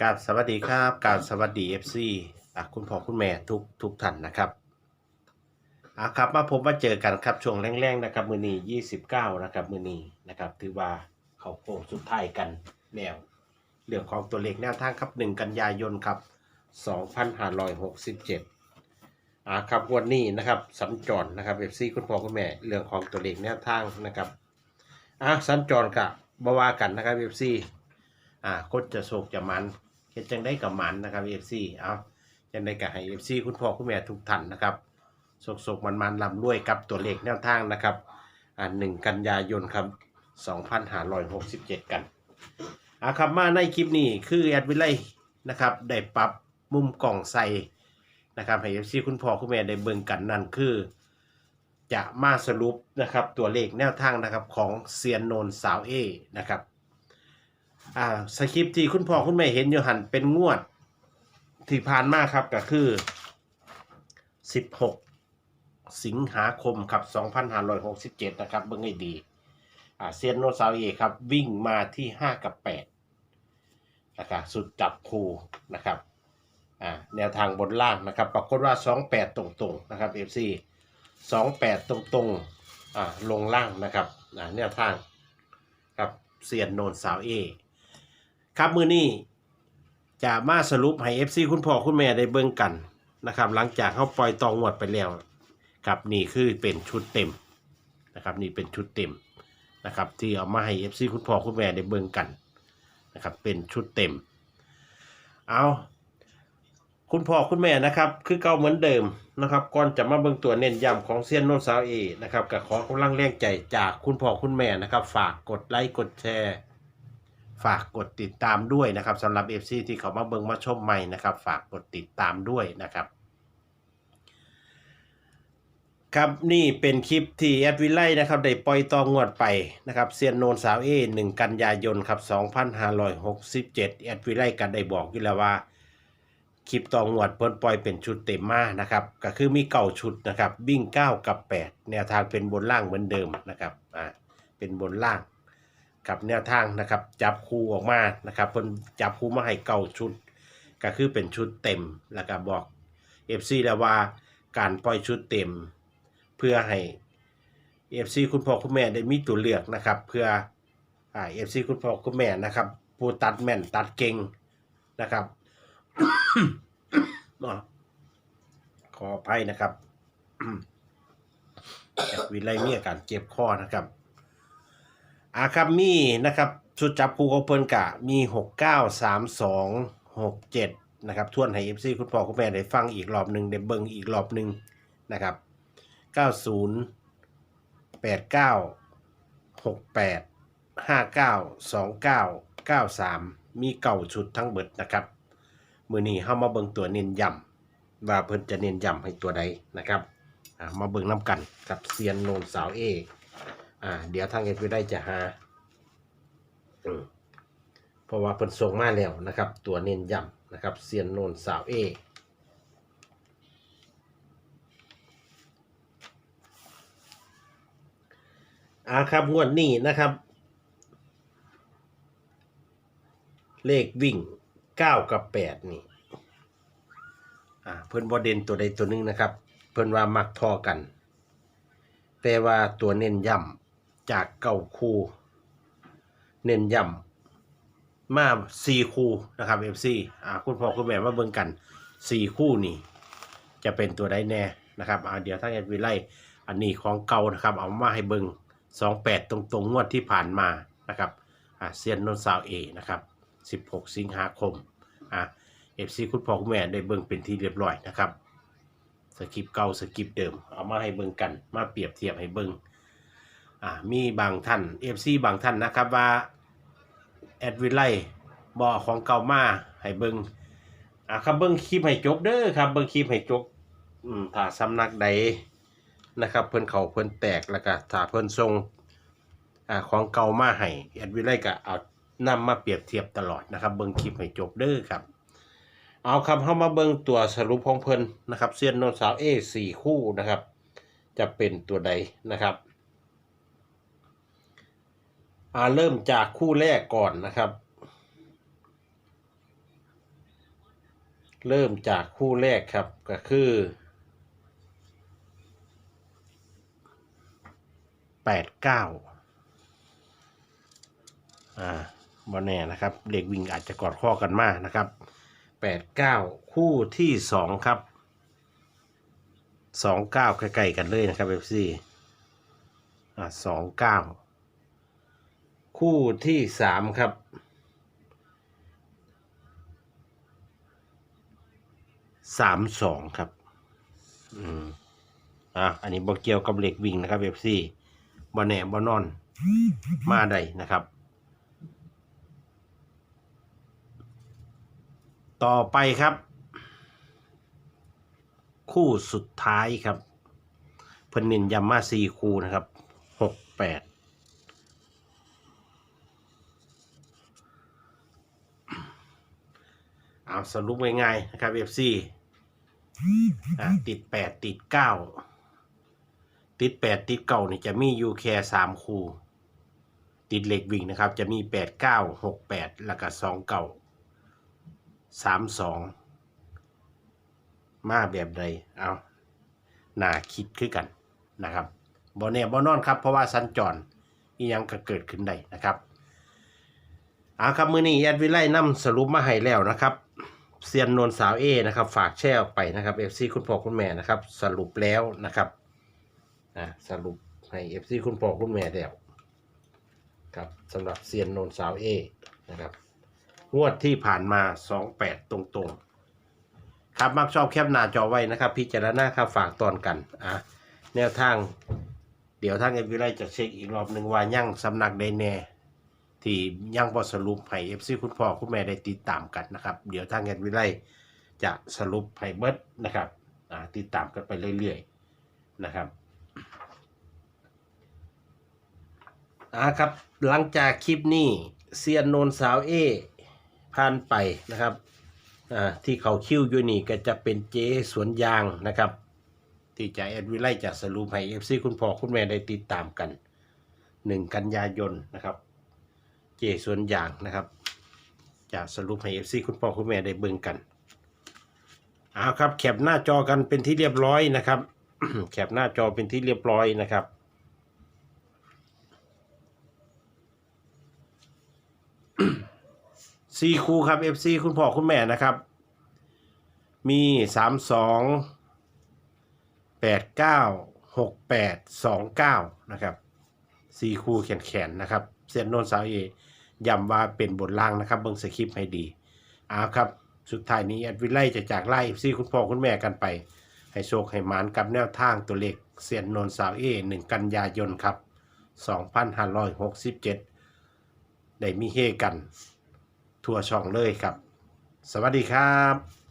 กราบสวัสดีครับกราบสวัสดีเอฟซีอะคุณพ่อคุณแม่ทุกทุกท่านนะครับอะครับมาพบมาเจอกันครับช่วงแรงๆนะครับมือนี้ยี่สิบเก้านะครับมือนี้นะครับถือว่าเขาโค้งสุดท้ายกันแล้วเรื่องของตัวเลขแนวทางครับหนึ่งกันยายนครับสองพันห้าร้อยหกสิบเจ็ดอะครับวันนี้นะครับสัญจรนะครับเอฟซีคุณพ่อคุณแม่เรื่องของตัวเลขแนวทางนะครับอะสัญจรกับบว่ากันนะครับเอฟซี อ่าคดจะโศกจะมันเฮ็ดจังได้กับมันนะครับ FC เอาจังได้กับให้ FC คุณพ่อคุณแม่ทุกท่านนะครับโศกโศกมันมันลำรวยกับตัวเลขแนวทางนะครับอ่าหนึ่งกันยายนครับ2567กันอ่าครับมาในคลิปนี้คือแอดวิไลนะครับได้ปรับมุมกล่องใส่นะครับให้ FC คุณพ่อคุณแม่ได้เบิ่งกันนั่นคือ จะมาสรุปนะครับตัวเลขแนวทางนะครับของเซียนโนนสาวเอนะครับ อ่าสคริปต์ที่คุณพ่อคุณแม่เห็นอยู่หันเป็นงวด ที่ผ่านมาครับก็คือ 16 สิงหาคมครับ2567 นะครับเบิ่งให้ดีอ่าเซียนโนซาวเอครับ วิ่งมาที่ 5 กับ8นะครับสุดจับคูนะครับอ่าแนวทางบนล่างนะครับ ปรากฏว่า 28 ตรงๆ นะครับ FC 28 ตรงๆอ่าลงล่างนะครับอ่าแนวทางครับเซียนโนนสาวเอ ครับมือนี้จะมาสรุปให้ FC คุณพ่อคุณแม่ได้เบิ่งกันนะครับ หลังจากเขาปล่อยตองงวดไปแล้วครับนี่คือเป็นชุดเต็มนะครับ นี่เป็นชุดเต็มนะครับ ที่เอามาให้ FC คุณพ่อคุณแม่ได้เบิ่งกันนะครับ เป็นชุดเต็ม เอาคุณพ่อคุณแม่นะครับ คือเก่าเหมือนเดิมนะครับก่อนจะมาเบิ่งตัวเน้นย้ำของเซียนโนนสาวเอนะครับก็ขอกำลังแรงใจจากคุณพ่อคุณแม่นะครับ ฝากกดไลค์กดแชร์ ฝากกดติดตามด้วยนะครับสำหรับ FC ที่เขามาเบิงมาชมใหม่นะครับ ฝากกดติดตามด้วยนะครับ ครับนี่เป็นคลิปที่แอดวิไลนะครับได้ปล่อยตองวดไปนะครับเซียนโนนสาวเอหนึ่งกันยายนครับ2567แอดวิไลกันได้บอกอยู่แล้วว่าคลิปตองวดเพิ่นปล่อยเป็นชุดเต็มมานะครับก็คือมีเก่าชุดนะครับวิ่ง 9 กับ 8 แนวทางเป็นบนล่างเหมือนเดิมนะครับอ่าเป็นบนล่าง กับแนวทางนะครับ จับคู่ออกมานะครับเพิ่นจับคู่มาให้เก่าชุด ก็คือเป็นชุดเต็มแล้วก็บอก FC แล้วว่าการปล่อยชุดเต็ม เพื่อให้ FC คุณพ่อคุณแม่ได้มีตัวเลือกนะครับ เพื่ออ่า FC คุณพ่อคุณแม่นะครับผู้ตัดแม่นตัดเก่งนะครับขออภัยนะครับวิไลมีอาการเจ็บคอนะครับ อาครับมีนะครับชุดจับคู่ของเพิ่นกะมีหกเก้าสามสองหกเจ็ดนะครับทวนให้เอฟซีคุณพ่อคุณแม่ได้ฟังอีกรอบหนึ่งได้เบิ่งอีกรอบหนึ่งนะครับเก้าศูนย์แปดเก้าหกแปดห้าเก้าสองเก้าเก้าสามมีเก่าชุดทั้งเบิดนะครับมือนี้เข้ามาเบิ่งตัวเน้นย้ำว่าเพิ่นจะเน้นย้ำให้ตัวใดนะครับมาเบิ่งน้ำกันกับเซียนโนนสาวเอ อ่า เดี๋ยวทางเอ็ดวิได้จะหาอืมเพราะว่าเพิ่นส่งมาแล้วนะครับ ตัวเน้นย้ำนะครับเซียนโนนสาวเออ่าครับงวดนี้นะครับ เลขวิ่งเก้ากับแปดนี่อ่าเพิ่นบอเด่นตัวใดตัวหนึงนะครับ เพิ่นว่ามักทอกัน แต่ว่าตัวเน้นย้ำ จากเก่าคู่เน้นย้ำมาสี่คู่นะครับ FC อ่าคุณพ่อคุณแม่มาเบิ่งกันสี่คู่นี่จะเป็นตัวใดแน่นะครับอ่าเดี๋ยวถ้าเอ็ดวิไลอันนี้ของเก่านะครับ เอามาให้เบิ่งสองแปดตรงๆงวดที่ผ่านมานะครับอ่าเซียนโนนสาวเอนะครับสิบหกสิงหาคมอ่าเอฟซีคุณพ่อคุณแม่ได้เบิ่งเป็นที่เรียบร้อยนะครับสคริปเก่าสคริปเดิม เอามาให้เบิ่งกันมาเปรียบเทียบให้เบิ่ง อ่ามีบางท่าน FC บางท่านนะครับว่าแอดวิไลบอของเก่ามาให้เบิงอ่าครับเบิงคลิปให้จบเด้อครับเบิงคลิปให้จบอืมถ้าสำนักใดนะครับเพิ่นเขาเพิ่นแตกแล้วก็ถ้าเพิ่นส่งอ่าของเก่ามาให้แอดวิไลก็เอานำมาเปรียบเทียบตลอดนะครับเบิงคลิปให้จบเด้อครับเอาครับเข้ามาเบิ่งตัวสรุปของเพิ่นนะครับเซียนโนนสาวเอสี่คู่นะครับ จะเป็นตัวใดนะครับ อ่าเริ่มจากคู่แรกก่อนนะครับ เริ่มจากคู่แรกครับก็คือแปดเก้าอ่าบอแน่นะครับเด็กวิ่งอาจจะกอดข้อกันมากนะครับแปดเก้าคู่ที่สองครับสองเก้าใกล้ๆกันเลยนะครับเอฟซีอ่าสองเก้า คู่ที่สามครับ สามสองครับ อืม อะ อันนี้บอเกี่ยวกับเหล็กวิ่งนะครับเอฟซีบอแหน่บอนอน มาได้นะครับ ต่อไปครับ คู่สุดท้ายครับ เพิ่นเน้นย้ำมาสี่คู่นะครับ หกแปด เอาสรุปง่ายๆนะครับ FC อะติดแปดติดเก้าติดแปดติดเก้านี่จะมียูแคสามคู่ ติดเหล็กวิ่งนะครับ จะมีแปดเก้าหกแปดแล้วก็สองเก้าสามสองมาแบบใดเอาหนาคิดคือกันนะครับบอแน่บอนอนครับ เพราะว่าสัญจรอียังก็เกิดขึ้นได้นะครับ อาครับมือนี้แอดวิไลนำสรุปมาให้แล้วนะครับเซียนนวลสาวเอนะครับ ฝากแชร์ไปนะครับเอฟซีคุณพ่อคุณแม่นะครับ สรุปแล้วนะครับอ่าสรุปให้เอฟซีคุณพ่อคุณแม่แล้วครับสำหรับเซียนนวลสาวเอนะครับงวดที่ผ่านมา 28 ตรงๆ ครับมักชอบแคปหน้าจอไว้นะครับ พิจารณาครับฝากตอนกันอะแนวทาง เดี๋ยวทางเอฟวิไลจะเช็คอีกรอบหนึ่งว่ายั่งสำนักใดแน่ ที่ยังบอสรุปให้เอฟซีคุณพ่อคุณแม่ได้ติดตามกันนะครับ เดี๋ยวทางเงินวิไลจะสรุปให้เบิดนะครับติดตามกันไปเรื่อยๆนะครับอ่าครับหลังจากคลิปนี้เซียนโนนสาวเอผ่านไปนะครับอ่าที่เขาคิวอยู่นี่ก็จะเป็นเจสวนยางนะครับ ที่จะแอดวิไลจะสรุปให้เอฟซีคุณพ่อคุณแม่ได้ติดตามกัน 1 กันยายนนะครับ จส่วนอย่างนะครับ จะสรุปให้เอฟซีคุณพ่อคุณแม่ได้เบิ่งกันเอาครับแคปหน้าจอกันเป็นที่เรียบร้อยนะครับแคปหน้าจอเป็นที่เรียบร้อยนะครับสี่คู่ครับ FC คุณพ่อคุณแม่นะครับ มีสามสองแปดเก้าหกแปดสองเก้านะครับสี่คู่แขนๆนนะครับเซนโนนสาวเอ ย้ำว่าเป็นบทล่างนะครับเบิ่งสคริปต์ให้ดีเอาครับ สุดท้ายนี้แอดวิไลจะจากไล่ซีคุณพ่อคุณแม่กันไป ให้โชคให้หมานกับแนวทางตัวเลขเซียนนนสาวเอหนึ่งกันยายนครับ 2567 ได้มีเฮกัน ทั่วช่องเลยครับ สวัสดีครับ